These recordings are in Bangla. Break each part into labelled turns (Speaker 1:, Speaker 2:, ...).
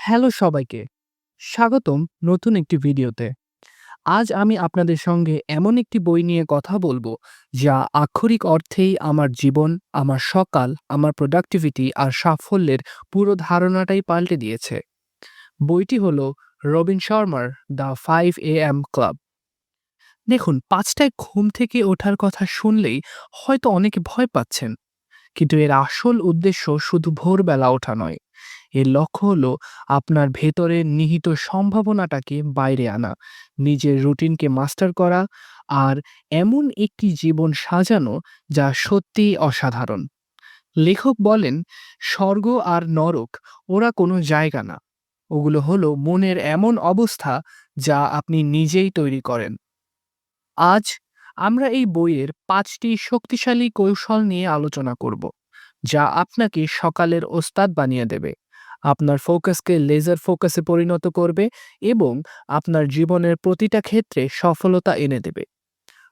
Speaker 1: হ্যালো সবাইকে। স্বাগতম নতুন একটি ভিডিওতে। আজ আমি আপনাদের সঙ্গে এমন একটি বই নিয়ে কথা বলব, যা আক্ষরিক অর্থেই আমার জীবন, আমার সকাল, আমার প্রোডাক্টিভিটি আর সাফল্যের পুরো ধারণাটাই পাল্টে দিয়েছে। বইটি হলো রবিন শর্মার the five A M club. দেখুন, পাঁচটায় ঘুম থেকে ওঠার কথা শুনলেই হয়তো অনেকে ভয় পাচ্ছেন, কিন্তু এর আসল উদ্দেশ্য শুধু ভোরবেলা ওঠা নয়। এর লক্ষ্য হলো আপনার ভেতরের নিহিত সম্ভাবনাটাকে বাইরে আনা, নিজের রুটিনকে মাস্টার করা আর এমন একটি জীবন সাজানো যা সত্যিই অসাধারণ। লেখক বলেন, স্বর্গ আর নরক, ওরা কোনো জায়গা না। ওগুলো হলো মনের এমন অবস্থা যা আপনি নিজেই তৈরি করেন। আজ আমরা এই বইয়ের পাঁচটি শক্তিশালী কৌশল নিয়ে আলোচনা করব, যা আপনাকে সকালের ওস্তাদ বানিয়ে দেবে। আপনার ফোকাসকে লেজার ফোকাসে পরিণত করবে এবং আপনার জীবনের প্রতিটা ক্ষেত্রে সফলতা এনে দেবে।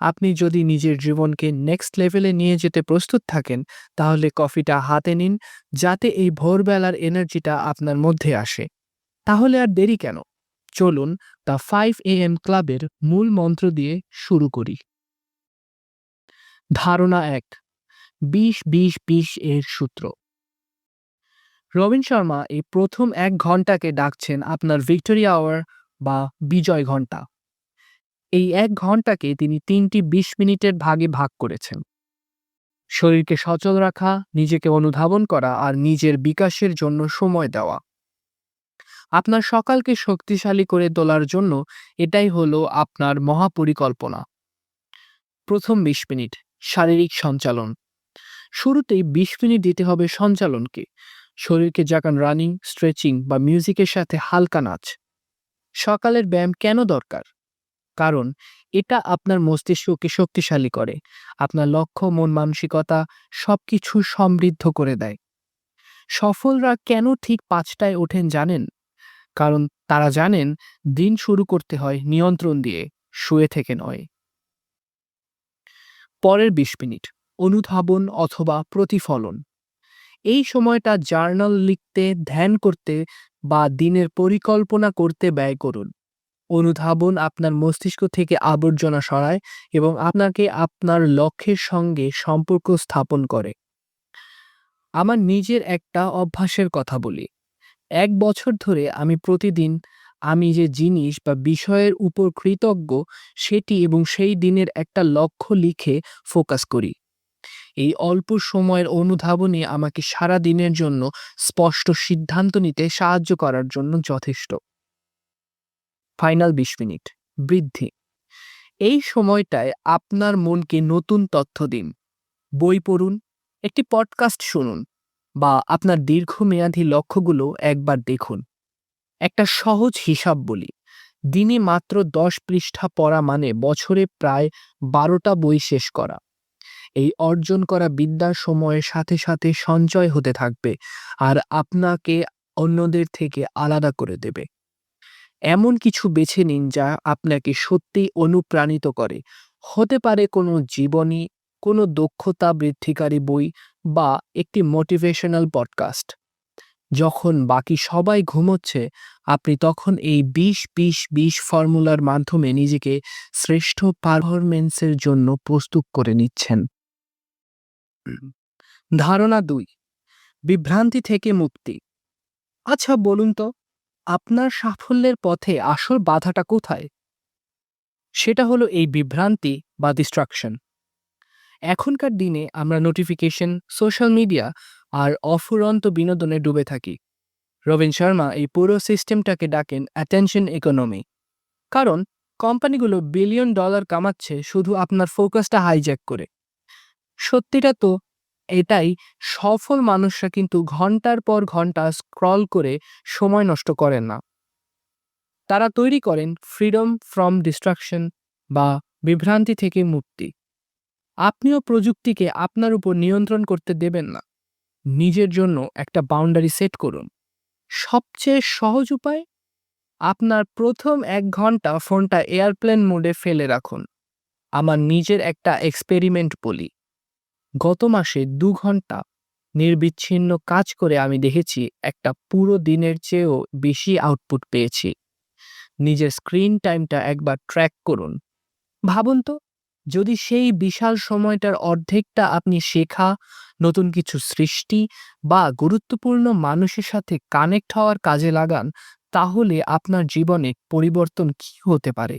Speaker 1: আপনি যদি নিজের জীবনকে নেক্সট লেভেলে নিয়ে যেতে প্রস্তুত থাকেন, তাহলে কফিটা হাতে নিন, যাতে এই ভোরবেলার এনার্জিটা আপনার মধ্যে আসে। তাহলে আর দেরি কেন? চলুন দ্য ফাইভ এ এম ক্লাবের মূল মন্ত্র দিয়ে শুরু করি। ধারণা এক, বিশ বিশ বিশ এর সূত্র। রবিন শর্মা এই প্রথম এক ঘন্টাকে ডাকছেন আপনার ভিক্টোরিয়া আওয়ার বা বিজয় ঘণ্টা এই এক ঘন্টাকে তিনি তিনটি বিশ মিনিটের ভাগে ভাগ করেছেন। শরীরকে সচল রাখা, নিজেকে অনুধাবন করা আর নিজের বিকাশের জন্য সময় দেওয়া। আপনার সকালকে শক্তিশালী করে তোলার জন্য এটাই হলো আপনার মহাপরিকল্পনা। প্রথম বিশ মিনিট, শারীরিক সঞ্চালন। শুরুতেই বিশ মিনিট দিতে হবে সঞ্চালনকে। শরীরকে জাগান রানিং, স্ট্রেচিং বা মিউজিকের সাথে হালকা নাচ। সকালের ব্যায়াম কেন দরকার? কারণ এটা আপনার মস্তিষ্ককে শক্তিশালী করে, আপনার লক্ষ্য, মন মানসিকতা সবকিছু সমৃদ্ধ করে দেয়। সফলরা কেন ঠিক পাঁচটায় ওঠেন জানেন? কারণ তারা জানেন দিন শুরু করতে হয় নিয়ন্ত্রণ দিয়ে, শুয়ে থেকে নয়। পরের বিশ মিনিট, অনুধাবন অথবা প্রতিফলন। এই সময়টা জার্নাল লিখতে, ধ্যান করতে বা দিনের পরিকল্পনা করতে ব্যয় করুন। অনুধাবন আপনার মস্তিষ্ক থেকে আবর্জনা সরায় এবং আপনাকে আপনার লক্ষ্যের সঙ্গে সম্পর্ক স্থাপন করে। আমার নিজের একটা অভ্যাসের কথা বলি। এক বছর ধরে আমি প্রতিদিন আমি যে জিনিস বা বিষয়ের উপর কৃতজ্ঞ সেটি এবং সেই দিনের একটা লক্ষ্য লিখে ফোকাস করি। এই অল্প সময়ের অনুধাবনে আমাকে সারা দিনের জন্য স্পষ্ট সিদ্ধান্ত নিতে সাহায্য করার জন্য যথেষ্ট। ফাইনাল বিশ মিনিট। বৃদ্ধি। এই সময়টায় আপনার মনকে নতুন তথ্য দিন। বই পড়ুন, একটি পডকাস্ট শুনুন বা আপনার দীর্ঘমেয়াদী লক্ষ্যগুলো একবার দেখুন। একটা সহজ হিসাব বলি। দিনে মাত্র দশ পৃষ্ঠা পড়া মানে বছরে প্রায় বারোটা বই শেষ করা। এই অর্জন করা বিদ্যার সময়ের সাথে সাথে সঞ্চয় হতে থাকবে আর আপনাকে অন্যদের থেকে আলাদা করে দেবে। এমন কিছু বেছে নিন যা আপনাকে সত্যিই অনুপ্রাণিত করে। হতে পারে কোনো জীবনী, কোনো দক্ষতা বৃদ্ধিকারী বই বা একটি মোটিভেশনাল পডকাস্ট। যখন বাকি সবাই ঘুমোচ্ছে, আপনি তখন এই বিশ বিশ বিশ ফর্মুলার মাধ্যমে নিজেকে শ্রেষ্ঠ পারফরমেন্সের জন্য প্রস্তুত করে নিচ্ছেন। ধারণা দুই, বিভ্রান্তি থেকে মুক্তি। আচ্ছা বলুন তো, আপনার সাফল্যের পথে আসল বাধাটা কোথায়? সেটা হলো এই বিভ্রান্তি বা ডিস্ট্রাকশন এখনকার দিনে আমরা নোটিফিকেশন সোশ্যাল মিডিয়া আর অফুরন্ত বিনোদনে ডুবে থাকি। রবিন শর্মা এই পুরো সিস্টেমটাকে ডাকেন অ্যাটেনশন ইকোনমি কারণ কোম্পানিগুলো বিলিয়ন ডলার কামাচ্ছে শুধু আপনার ফোকাসটা হাইজ্যাক করে। সত্যিটা তো এটাই, সফল মানুষরা কিন্তু ঘণ্টার পর ঘণ্টা স্ক্রল করে সময় নষ্ট করেন না। তারা তৈরি করেন ফ্রিডম ফ্রম ডিস্ট্রাকশন বা বিভ্রান্তি থেকে মুক্তি। আপনিও প্রযুক্তিকে আপনার উপর নিয়ন্ত্রণ করতে দেবেন না। নিজের জন্য একটা বাউন্ডারি সেট করুন। সবচেয়ে সহজ উপায়? আপনার প্রথম এক ঘণ্টা ফোনটা এয়ারপ্লেন মোডে ফেলে রাখুন। আমার নিজের একটা এক্সপেরিমেন্ট বলি। গত মাসে দু ঘণ্টা নির্বিচ্ছিন্ন কাজ করে আমি দেখেছি একটা পুরো দিনের চেয়েও বেশি আউটপুট পেয়েছি। নিজের স্ক্রিন টাইমটা একবার ট্র্যাক করুন। ভাবুন তো, যদি সেই বিশাল সময়টার অর্ধেকটা আপনি শেখা, নতুন কিছু সৃষ্টি বা গুরুত্বপূর্ণ মানুষের সাথে কানেক্ট হওয়ার কাজে লাগান, তাহলে আপনার জীবনে পরিবর্তন কি হতে পারে?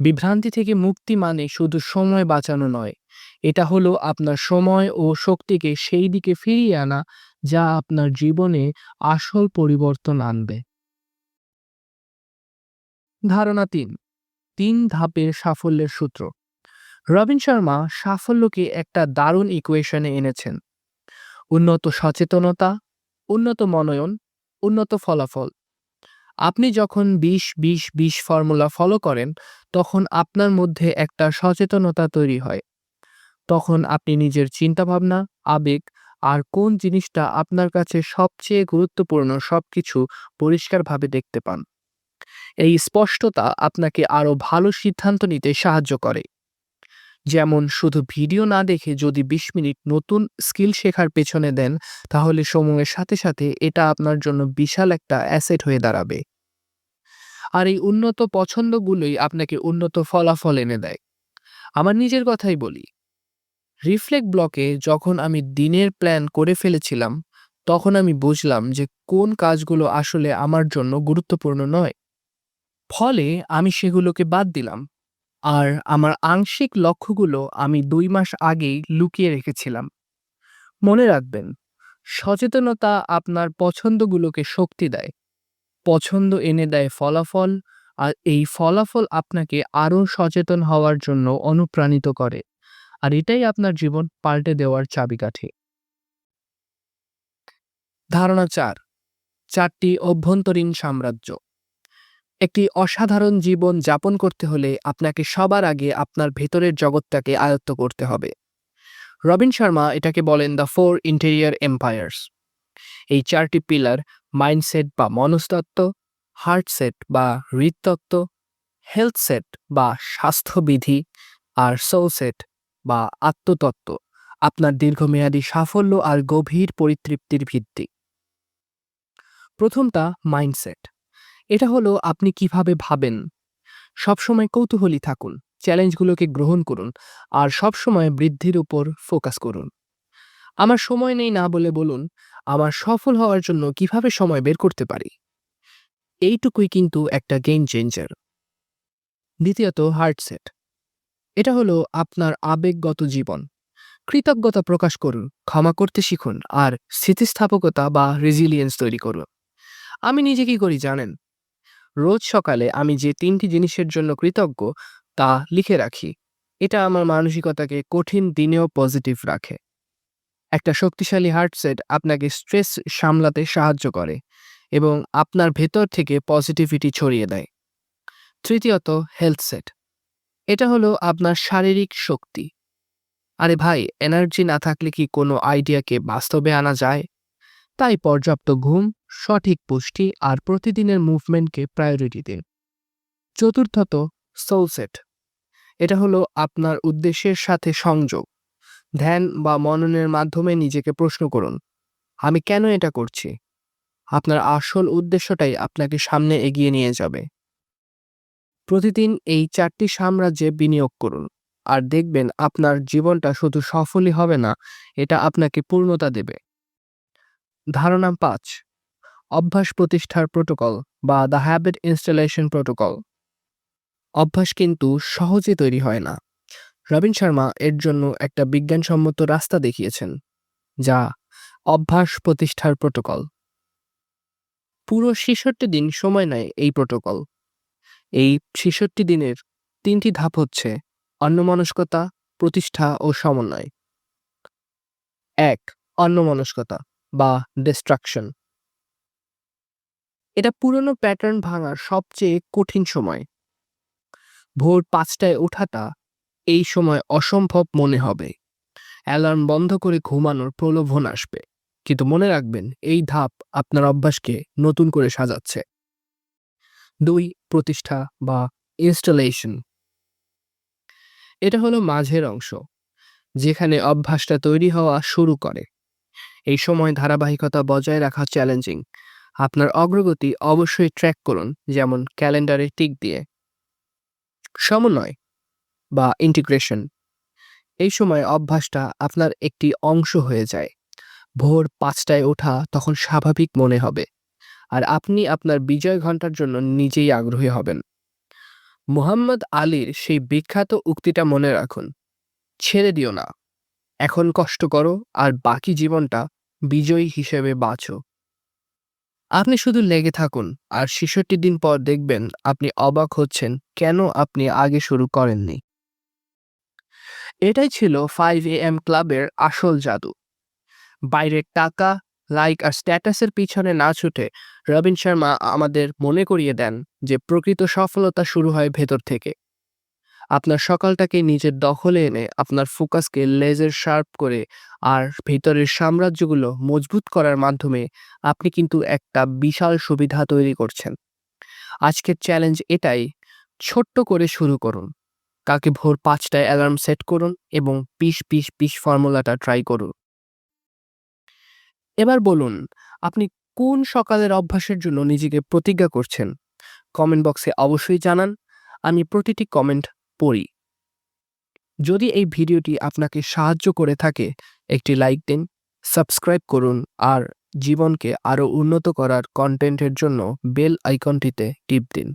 Speaker 1: বিভ্রান্তি থেকে মুক্তি মানে শুধু সময় বাঁচানো নয় এটা হলো আপনার সময় ও শক্তিকে সেই দিকে ফিরিয়ে আনা, যা আপনার জীবনে আসল পরিবর্তন আনবে। ধারণা তিন তিন ধাপের সাফল্যের সূত্র। রবিন শর্মা সাফল্যকে একটা দারুণ ইকুয়েশনে এনেছেন। উন্নত সচেতনতা, উন্নত মনয়ন, উন্নত ফলাফল। আপনি যখন বিশ বিশ বিশ ফর্মুলা ফলো করেন, তখন আপনার মধ্যে একটা সচেতনতা তৈরি হয়। তখন আপনি নিজের চিন্তাভাবনা, আবেগ আর কোন জিনিসটা আপনার কাছে সবচেয়ে গুরুত্বপূর্ণ সবকিছু পরিষ্কারভাবে দেখতে পান। এই স্পষ্টতা আপনাকে আরও ভালো সিদ্ধান্ত নিতে সাহায্য করে। যেমন, শুধু ভিডিও না দেখে যদি বিশ মিনিট নতুন স্কিল শেখার পেছনে দেন, তাহলে সময়ের সাথে সাথে এটা আপনার জন্য বিশাল একটা অ্যাসেট হয়ে দাঁড়াবে। আর এই উন্নত পছন্দগুলোই আপনাকে উন্নত ফলাফল এনে দেয়। আমার নিজের কথাই বলি রিফ্লেক্ট ব্লকে যখন আমি দিনের প্ল্যান করে ফেলেছিলাম, তখন আমি বুঝলাম যে কোন কাজগুলো আসলে আমার জন্য গুরুত্বপূর্ণ নয়। ফলে আমি সেগুলোকে বাদ দিলাম আর আমার আংশিক লক্ষ্যগুলো আমি দুই মাস আগেই লুকিয়ে রেখেছিলাম। মনে রাখবেন, সচেতনতা আপনার পছন্দগুলোকে শক্তি দেয়। পছন্দ এনে দেয় ফলাফল আর এই ফলাফল আপনাকে আরও সচেতন হওয়ার জন্য অনুপ্রাণিত করে। আর এটাই আপনার জীবন পাল্টে দেওয়ার চাবিকাঠি। ধারণা চার, চারটি অভ্যন্তরীণ সাম্রাজ্য। একটি অসাধারণ জীবন যাপন করতে হলে আপনাকে সবার আগে আপনার ভেতরের জগৎটাকে আয়ত্ত করতে হবে। রবিন শর্মা এটাকে বলেন দ্য ফোর ইন্টেরিয়ার এম্পায়ার্স এই চারটি পিলার মাইন্ডসেট বা মনস্তত্ত্ব হার্ট সেট বা হৃদতত্ত্ব হেলথ সেট বা স্বাস্থ্যবিধি আর সোল সেট বা আত্মতত্ত্ব, আপনার দীর্ঘমেয়াদী সাফল্য আর গভীর পরিতৃপ্তির ভিত্তি। প্রথমটা মাইন্ডসেট এটা হলো আপনি কীভাবে ভাবেন। সবসময় কৌতূহলী থাকুন চ্যালেঞ্জগুলোকে গ্রহণ করুন আর সবসময় বৃদ্ধির উপর ফোকাস করুন। আমার সময় নেই না বলে বলুন, আমার সফল হওয়ার জন্য কীভাবে সময় বের করতে পারি? এইটুকুই কিন্তু একটা গেম চেঞ্জার দ্বিতীয়ত হার্টসেট এটা হলো আপনার আবেগগত জীবন। কৃতজ্ঞতা প্রকাশ করুন, ক্ষমা করতে শিখুন, আর স্থিতিস্থাপকতা বা রেজিলিয়েন্স তৈরি করুন। আমি নিজে কি করি জানেন? রোজ সকালে আমি যে তিনটি জিনিসের জন্য কৃতজ্ঞ, তা লিখে রাখি। এটা আমার মানসিকতাকে কঠিন দিনেও পজিটিভ রাখে। একটা শক্তিশালী হার্টসেট আপনাকে স্ট্রেস সামলাতে সাহায্য করে এবং আপনার ভেতর থেকে পজিটিভিটি ছড়িয়ে দেয়। তৃতীয়ত হেলথ সেট এটা হলো আপনার শারীরিক শক্তি। আরে ভাই, এনার্জি না থাকলে কি কোনো আইডিয়াকে বাস্তবে আনা যায়? তাই পর্যাপ্ত ঘুম, সঠিক পুষ্টি আর প্রতিদিনের মুভমেন্টকে প্রায়োরিটি দিন। চতুর্থত সোলসেট এটা হলো আপনার উদ্দেশ্যের সাথে সংযোগ। ধ্যান বা মননের মাধ্যমে নিজেকে প্রশ্ন করুন, আমি কেন এটা করছি? আপনার আসল উদ্দেশ্যটাই আপনাকে সামনে এগিয়ে নিয়ে যাবে। প্রতিদিন এই চারটি সাম্রাজ্যে বিনিয়োগ করুন। আর দেখবেন আপনার জীবনটা শুধু সফলই হবে না, এটা আপনাকে পূর্ণতা দেবে। ধারণা পাঁচ। অভ্যাস প্রতিষ্ঠার প্রোটোকল বা দ্য হ্যাবিট ইনস্টলেশন প্রোটোকল। অভ্যাস কিন্তু সহজে তৈরি হয় না। রবিন শর্মা এর জন্য একটা বিজ্ঞানসম্মত রাস্তা দেখিয়েছেন, যা অভ্যাস প্রতিষ্ঠার প্রোটোকল। পুরো ছেষট্টি দিন সময় নেয় এই প্রোটোকল। এই ছেষট্টি দিনের তিনটি ধাপ হচ্ছে অন্যমনস্কতা, প্রতিষ্ঠা ও সমন্বয়। এক, অন্যমনস্কতা বা ডিস্ট্রাকশন এটা পুরনো প্যাটার্ন ভাঙার সবচেয়ে কঠিন সময়। ভোর পাঁচটায় ওঠাটা এই সময় অসম্ভব মনে হবে। অ্যালার্ম বন্ধ করে ঘুমানোর প্রলোভন আসবে। কিন্তু মনে রাখবেন, এই ধাপ আপনার অভ্যাসকে নতুন করে সাজাচ্ছে। দুই প্রতিষ্ঠা বা ইনস্টলেশন এটা হলো মাঝের অংশ, যেখানে অভ্যাসটা তৈরি হওয়া শুরু করে। এই সময় ধারাবাহিকতা বজায় রাখা চ্যালেঞ্জিং আপনার অগ্রগতি অবশ্যই ট্র্যাক করুন, যেমন ক্যালেন্ডারে টিক দিয়ে। সমন্বয় বা ইন্টিগ্রেশন এই সময় অভ্যাসটা আপনার একটি অংশ হয়ে যায়। ভোর পাঁচটায় ওঠা তখন স্বাভাবিক মনে হবে। আর আপনি আপনার বিজয় ঘণ্টার জন্য নিজেই আগ্রহী হবেন। মুহাম্মদ আলীর সেই বিখ্যাত উক্তিটা মনে রাখুন, ছেড়ে দিও না। এখন কষ্ট করো আর বাকি জীবনটা বিজয়ী হিসেবে বাঁচো। আপনি শুধু লেগে থাকুন আর ছেষট্টি দিন পর দেখবেন আপনি অবাক হচ্ছেন কেন আপনি আগে শুরু করেননি। এটাই ছিল ফাইভ এ এম ক্লাবের আসল জাদু। বাইরের টাকা লাইক আর স্ট্যাটাসের পিছনে না ছুটে রবিন শর্মা আমাদের মনে করিয়ে দেন যে প্রকৃত সফলতা শুরু হয় ভেতর থেকে। আপনার সকালটাকে নিজের দখলে এনে আপনার ফোকাসকে লেজার শার্প করে আর ভেতরের সাম্রাজ্যগুলো মজবুত করার মাধ্যমে আপনি কিন্তু একটা বিশাল সুবিধা তৈরি করছেন। আজকের চ্যালেঞ্জ এটাই, ছোট্ট করে শুরু করুন। কাকে ভোর পাঁচটায় অ্যালার্ম সেট করুন এবং পিস পিস পিস ফর্মুলাটা ট্রাই করুন। এবার বলুন, আপনি কোন সকালের অভ্যাসের জন্য নিজেকে প্রতিজ্ঞা করছেন? কমেন্ট বক্সে অবশ্যই জানান, আমি প্রতিটি কমেন্ট পড়ি। যদি এই ভিডিওটি আপনাকে সাহায্য করে থাকে, একটি লাইক দিন, সাবস্ক্রাইব করুন, আর জীবনকে আরও উন্নত করার কন্টেন্টের জন্য বেল আইকনটিতে টিপ দিন।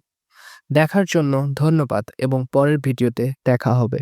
Speaker 1: দেখার জন্য ধন্যবাদ, এবং পরের ভিডিওতে দেখা হবে।